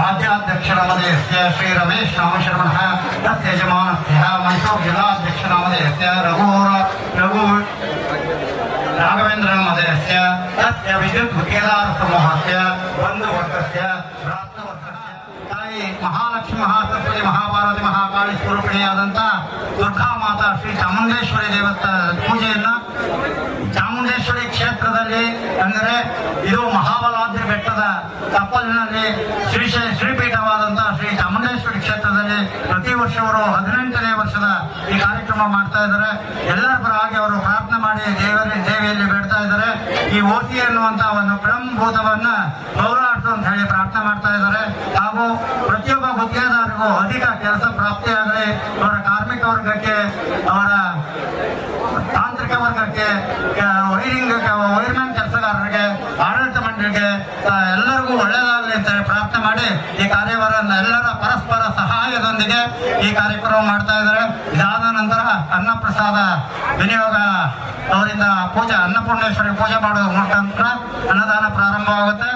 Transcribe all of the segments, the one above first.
राज्याध्यक्षनामधेयस्य श्रीरमेशरामशर्मणः तस्य यजमानस्य मैसूर् जिल्लाध्यक्षनामधेयस्य रघुवर रघु राघवेन्द्रनामधेयस्य तस्य विद्युत् केदारसमूहस्य बन्धुवर्गस्य रात्रवर्गस्य ತಾಯಿ ಮಹಾಲಕ್ಷ್ಮಿ ಮಹಾಸರಸ್ವತಿ ಮಹಾಭಾರತಿ ಮಹಾಕಾಳಿ ಸ್ವರೂಪಿಣಿಯಾದಂಥ ದುರ್ಗಾ ಮಾತಾ ಶ್ರೀ ಚಾಮುಂಡೇಶ್ವರಿ ದೇವಸ್ಥಾನ ಪೂಜೆಯನ್ನು ಚಾಮುಂಡೇಶ್ವರಿ ಕ್ಷೇತ್ರದಲ್ಲಿ ಅಂದರೆ ಇದು ಮಹಾಬಲಾದ್ರಿ ಬೆಟ್ಟದ ತಪ್ಪಲಿನಲ್ಲಿ ಶ್ರೀ ಶ್ರೀಪೀಠವಾದಂತಹ ಶ್ರೀ ಚಾಮುಂಡೇಶ್ವರಿ ಕ್ಷೇತ್ರದಲ್ಲಿ ಪ್ರತಿ ವರ್ಷವರು ಹದಿನೆಂಟನೇ ವರ್ಷದ ಈ ಕಾರ್ಯಕ್ರಮ ಮಾಡ್ತಾ ಇದ್ದಾರೆ. ಎಲ್ಲರ ಪರವಾಗಿ ಅವರು ಪ್ರಾರ್ಥನೆ ಮಾಡಿ ದೇವರ, ದೇವಿಯಲ್ಲಿ ಬೇಡ್ತಾ ಇದ್ದಾರೆ. ಈ ಓತಿ ಅನ್ನುವಂತಹ ಒಂದು ಬ್ರಹ್ಮಭೂತವನ್ನ ಹೋರಾಡ್ತು ಅಂತ ಹೇಳಿ ಪ್ರಾರ್ಥನೆ ಮಾಡ್ತಾ ಇದ್ದಾರೆ. ಹಾಗೂ ಪ್ರತಿಯೊಬ್ಬ ಗುತ್ತಿಗೆದಾರರಿಗೂ ಅಧಿಕ ಕೆಲಸ ಪ್ರಾಪ್ತಿಯಾಗಲಿ, ಅವರ ಕಾರ್ಮಿಕ ವರ್ಗಕ್ಕೆ, ಅವರ ತಾಂತ್ರಿಕ ವರ್ಗಕ್ಕೆ ಮಂಡಳಿಗೆ ಎಲ್ಲರಿಗೂ ಒಳ್ಳೆಯದಾಗಲಿ ಅಂತ ಹೇಳಿ ಪ್ರಾರ್ಥನೆ ಮಾಡಿ ಈ ಕಾರ್ಯವನ್ನ ಎಲ್ಲರ ಪರಸ್ಪರ ಸಹಾಯದೊಂದಿಗೆ ಈ ಕಾರ್ಯಕ್ರಮ ಮಾಡ್ತಾ ಇದ್ದಾರೆ. ಇದಾದ ನಂತರ ಅನ್ನಪ್ರಸಾದ ವಿನಿಯೋಗ ಅವರಿಂದ ಪೂಜೆ ಅನ್ನಪೂರ್ಣೇಶ್ವರಿ ಪೂಜೆ ಮಾಡೋದ್ರ ಮುಖಾಂತರ ಅನ್ನದಾನ ಪ್ರಾರಂಭವಾಗುತ್ತೆ.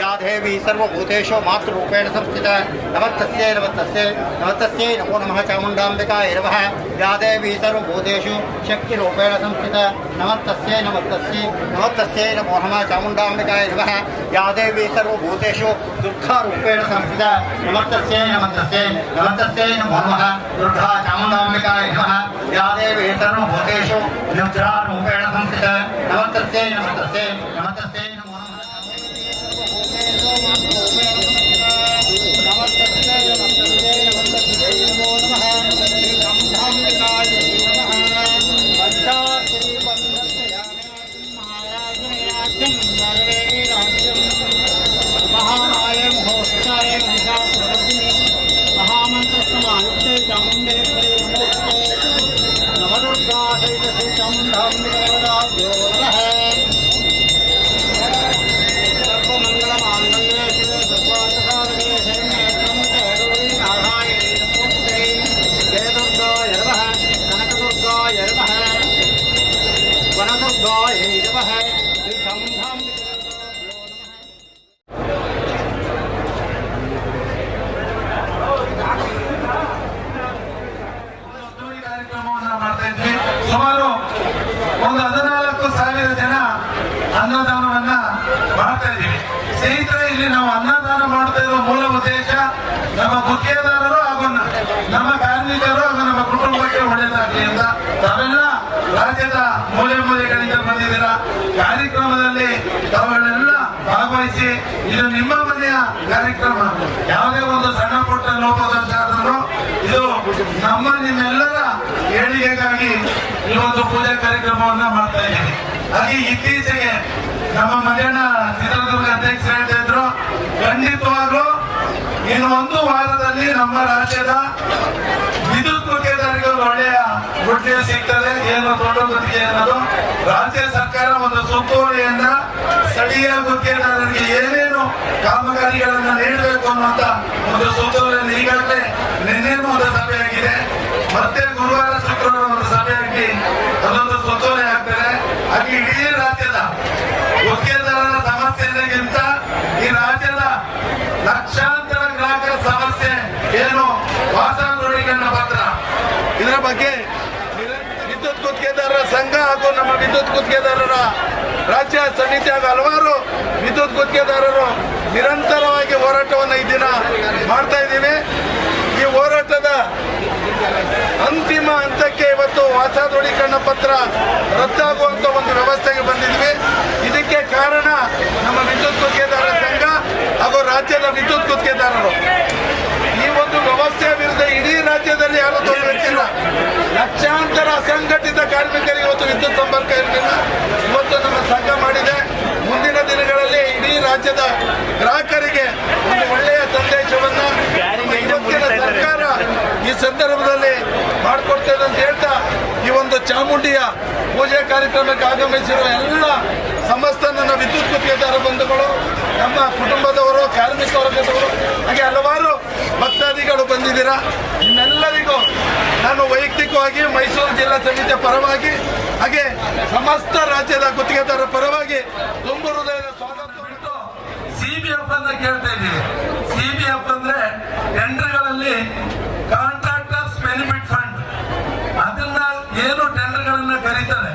यादेवी सर्वभूतेषु मातृरूपेण संस्थिता। नमस्तस्यै नमस्तस्यै नमस्तस्यै नमो नमः चामुण्डाम्बिकायै नमः यादेवी सर्वभूतेषु शक्तिरूपेण संस्थिता। नमस्तस्यै नमस्तस्यै नमस्तस्यै नमो नमः चामुण्डाम्बिकायै नमः यादेवी सर्वभूतेषु दुर्गारूपेण संस्थिता। नमस्तस्यै नमस्तस्यै नमस्तस्यै नमो नमः। दुर्गा चामुण्डाम्बिकायै नमः यादेवी सर्वभूतेषु निद्रारूपेण संस्थिता। नमस्तस्यै नमस्तस्यै ಇಲ್ಲಿ ನಾವು ಅನ್ನದಾನ ಮಾಡ್ತಾ ಇರೋ ಮೂಲ ಉದ್ದೇಶ ನಮ್ಮ ಗುತ್ತಿಗೆದಾರರು ಹಾಗೂ ನಮ್ಮ ಕಾರ್ಮಿಕರು ಹಾಗೂ ನಮ್ಮ ಕುಟುಂಬಕ್ಕೆ ಒಳ್ಳೆಯದಾಗಲಿ ಅಂತ. ತಾವೆಲ್ಲ ರಾಜ್ಯದ ಮೂಲೆ ಮೂಲೆಗಳಿಂದ ಬಂದಿದ್ದೀರಾ? ಕಾರ್ಯಕ್ರಮದಲ್ಲಿ ತಾವುಗಳೆಲ್ಲ ಭಾಗವಹಿಸಿ ಇದು ನಿಮ್ಮ ಮನೆಯ ಕಾರ್ಯಕ್ರಮ. ಯಾವುದೇ ಒಂದು ಸಣ್ಣ ಪುಟ್ಟ ಲೋಪದೋಷ ಇದು ನಮ್ಮ ನಿಮ್ಮೆಲ್ಲರ ಏಳಿಗೆಗಾಗಿ ಈ ಒಂದು ಪೂಜಾ ಕಾರ್ಯಕ್ರಮವನ್ನ ಮಾಡ್ತಾ ಇದ್ದೀನಿ ಹಾಗೆ ಇತ್ತೀಚೆಗೆ ನಮ್ಮ ಮನೆಯಣ್ಣ ಚಿತ್ರದುರ್ಗ ಅಧ್ಯಕ್ಷರು ಹೇಳ್ತಾ ಇದ್ರು, ಖಂಡಿತವಾಗ್ಲೂ ಇನ್ನು ಒಂದು ವಾರದಲ್ಲಿ ನಮ್ಮ ರಾಜ್ಯದ ವಿದ್ಯುತ್ ಗುತ್ತಿಗೆದಾರರಿಗೆ ಒಳ್ಳೆಯ ಗುಡ್ ನ್ಯೂಸ್ ಸಿಗ್ತದೆ, ಏನು ದೊಡ್ಡ ಗುತ್ತಿಗೆ ಅನ್ನೋದು. ರಾಜ್ಯ ಸರ್ಕಾರ ಒಂದು ಸುತ್ತೋಲೆಯನ್ನ ಸ್ಥಳೀಯ ಗುತ್ತಿಗೆದಾರರಿಗೆ ಏನೇನು ಕಾಮಗಾರಿಗಳನ್ನ ನೀಡಬೇಕು ಅನ್ನುವಂತ ಒಂದು ಸುತ್ತೋಲೆಯನ್ನು ಈಗಾಗಲೇ ನಿನ್ನೆ ಒಂದು ಸಭೆ ಆಗಿದೆ ಮತ್ತೆ ಗುರುವಾರ ಶುಕ್ರವಾರ ಒಂದು ಸಭೆ ಆಗಿ ಅದೊಂದು ಸುತ್ತೋಲೆ ಆಗ್ತದೆ ಹಾಗೆ ಇಡೀ ರಾಜ್ಯದ ಗುತ್ತಿಗೆದಾರರ ಸಮಸ್ಯೆಗಿಂತ ಈ ರಾಜ್ಯದ ಲಕ್ಷಾಂತರ ಗ್ರಾಹಕರ ಸಮಸ್ಯೆ ಏನು ವಾಸ ದೃಢೀಕರಣ ಪತ್ರ ಇದರ ಬಗ್ಗೆ ವಿದ್ಯುತ್ ಗುತ್ತಿಗೆದಾರರ ಸಂಘ ಹಾಗೂ ನಮ್ಮ ವಿದ್ಯುತ್ ಗುತ್ತಿಗೆದಾರರ ರಾಜ್ಯ ಸಮಿತಿ ಹಾಗೂ ಹಲವಾರು ವಿದ್ಯುತ್ ಗುತ್ತಿಗೆದಾರರು ನಿರಂತರವಾಗಿ ಹೋರಾಟವನ್ನು ಈ ದಿನ ಮಾಡ್ತಾ ಇದ್ದೀವಿ. ಈ ಹೋರಾಟದ ಅಂತಿಮ ಹಂತಕ್ಕೆ ಇವತ್ತು ವಾಸ ದೃಢೀಕರಣ ಪತ್ರ ರದ್ದಾಗುವಂತ ಒಂದು ವ್ಯವಸ್ಥೆಗೆ ಬಂದಿದ್ವಿ ಇದಕ್ಕೆ ಕಾರಣ ನಮ್ಮ ವಿದ್ಯುತ್ ಗುತ್ತಿಗೆದಾರರ ಸಂಘ ಹಾಗೂ ರಾಜ್ಯದ ವಿದ್ಯುತ್ ಗುತ್ತಿಗೆದಾರರು ವ್ಯವಸ್ಥೆಯ ವಿರುದ್ಧ ಇಡೀ ರಾಜ್ಯದಲ್ಲಿ ಯಾರು ತೊಂದರೆ ಲಕ್ಷಾಂತರ ಅಸಂಘಟಿತ ಕಾರ್ಮಿಕರಿಗೆ ಇವತ್ತು ವಿದ್ಯುತ್ ಸಂಪರ್ಕ ಇರಲಿಲ್ಲ. ಇವತ್ತು ನಮ್ಮ ಸಂಘ ಮಾಡಿದೆ. ಮುಂದಿನ ದಿನಗಳಲ್ಲಿ ಇಡೀ ರಾಜ್ಯದ ಗ್ರಾಹಕರಿಗೆ ಒಂದು ಒಳ್ಳೆಯ ಸಂದೇಶವನ್ನು ಇವತ್ತಿನ ಸರ್ಕಾರ ಈ ಸಂದರ್ಭದಲ್ಲಿ ಮಾಡಿಕೊಡ್ತೇವೆ ಅಂತ ಹೇಳ್ತಾ ಈ ಒಂದು ಚಾಮುಂಡಿಯ ಪೂಜೆ ಕಾರ್ಯಕ್ರಮಕ್ಕೆ ಆಗಮಿಸಿರುವ ಎಲ್ಲ ಸಮಸ್ತ ನನ್ನ ವಿದ್ಯುತ್ ಗುತ್ತಿಗೆದಾರ ಬಂಧುಗಳು, ನಮ್ಮ ಕುಟುಂಬದವರು ಕಾರ್ಮಿಕ ವರ್ಗದವರು ಹಾಗೆ ಹಲವಾರು ಭಕ್ತಾದಿಗಳು ಬಂದಿದ್ದೀರಾ ನಿಮ್ಮೆಲ್ಲರಿಗೂ ನಾನು ವೈಯಕ್ತಿಕವಾಗಿ ಮೈಸೂರು ಜಿಲ್ಲಾ ಸಮಿತಿಯ ಪರವಾಗಿ, ಹಾಗೆ ಸಮಸ್ತ ರಾಜ್ಯದ ಗುತ್ತಿಗೆದಾರರ ಪರವಾಗಿ ತುಂಬ ಹೃದಯದ ಸ್ವಾಗತ ಸಿಬಿಎಫ್ ಅಂತ ಕೇಳ್ತಾ ಇದ್ದೀವಿ. ಸಿಬಿಎಫ್ ಅಂದ್ರೆ ಟೆಂಡರ್ಗಳಲ್ಲಿ ಕಾಂಟ್ರಾಕ್ಟರ್ಸ್ ಬೆನಿಫಿಟ್ ಫಂಡ್ ಅದನ್ನ ಏನು ಟೆಂಡರ್ಗಳನ್ನ ಕರೀತಾರೆ?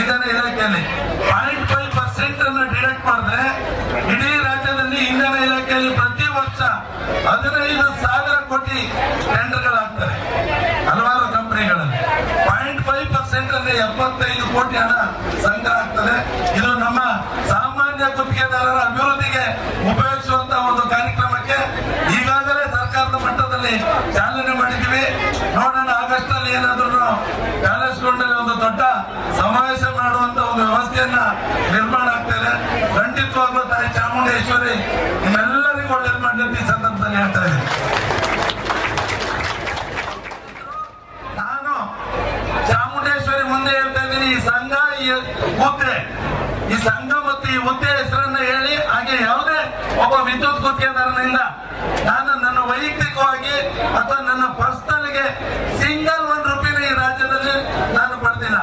ಇಂಧನ ಇಲಾಖೆಯಲ್ಲಿ. ಪಾಯಿಂಟ್ ಫೈವ್ ಪರ್ಸೆಂಟ್ ಅನ್ನ ಡಿಡಕ್ಟ್ ಮಾಡಿದ್ರೆ ಇಡೀ ರಾಜ್ಯದಲ್ಲಿ ಇಂಧನ ಇಲಾಖೆಯಲ್ಲಿ ಪ್ರತಿ ವರ್ಷ ಹದಿನೈದು ಸಾವಿರ ಕೋಟಿ ಟೆಂಡರ್ಗಳಾಗ್ತವೆ ಹಲವಾರು ಕಂಪನಿಗಳಲ್ಲಿ ಪಾಯಿಂಟ್ ಫೈವ್ ಎಪ್ಪತ್ತೈದು ಕೋಟಿ ಹಣ ಸಂಗ್ರಹ ಆಗ್ತದೆ. ಇದು ನಮ್ಮ ಸಾಮಾನ್ಯ ಗುತ್ತಿಗೆದಾರರ ಅಭಿವೃದ್ಧಿಗೆ ಉಪಯೋಗಿಸುವಂತ ಒಂದು ಕಾರ್ಯಕ್ರಮಕ್ಕೆ ಈಗಾಗಲೇ ಸರ್ಕಾರದ ಮಟ್ಟದಲ್ಲಿ ಚಾಲನೆ ಮಾಡಿದ್ದೀವಿ. ನೋಡೋಣ ಆಗಸ್ಟ್ ಅಲ್ಲಿ ಏನಾದ್ರೂ ಪ್ಯಾಲೇಸ್ ಗ್ರೌಂಡಲ್ಲಿ ಒಂದು ದೊಡ್ಡ ಸಮಾವೇಶ ಮಾಡುವಂತ ಒಂದು ವ್ಯವಸ್ಥೆಯನ್ನ ನಿರ್ಮಾಣ ಆಗ್ತದೆ ಖಂಡಿತವಾಗ್ಲೂ ತಾಯಿ ಚಾಮುಂಡೇಶ್ವರಿ ನಿಮ್ಮೆಲ್ಲರಿಗೂ ಒಳ್ಳೇದು ಮಾಡಲಿ ಈ ಸಂದರ್ಭದಲ್ಲಿ ಹೇಳ್ತಾ ಇದ್ದೀನಿ ನಾನು ಚಾಮುಂಡೇಶ್ವರಿ ಮುಂದೆ ಹೇಳ್ತಾ ಇದ್ದೀನಿ ಈ ಸಂಘ ಈ ಹುದ್ದೆ ಈ ಸಂಘ ಮತ್ತು ಈ ಹುದ್ದೆ ಹೆಸರನ್ನ ಹೇಳಿ, ಹಾಗೆ ಯಾವುದೇ ಒಬ್ಬ ವಿದ್ಯುತ್ ಗುತ್ತಿಗೆದಾರನಿಂದ ನಾನು ನನ್ನ ವೈಯಕ್ತಿಕವಾಗಿ ಅಥವಾ ನನ್ನ ಪರ್ಸನಲ್ಗೆ ಸಿಂಗಲ್ ಒನ್ ರುಪಿನ ಈ ರಾಜ್ಯದಲ್ಲಿ ನಾನು ಪಡೆದಿಲ್ಲ.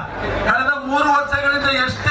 ಕಳೆದ ಮೂರು ವರ್ಷಗಳಿಂದ ಎಷ್ಟೇ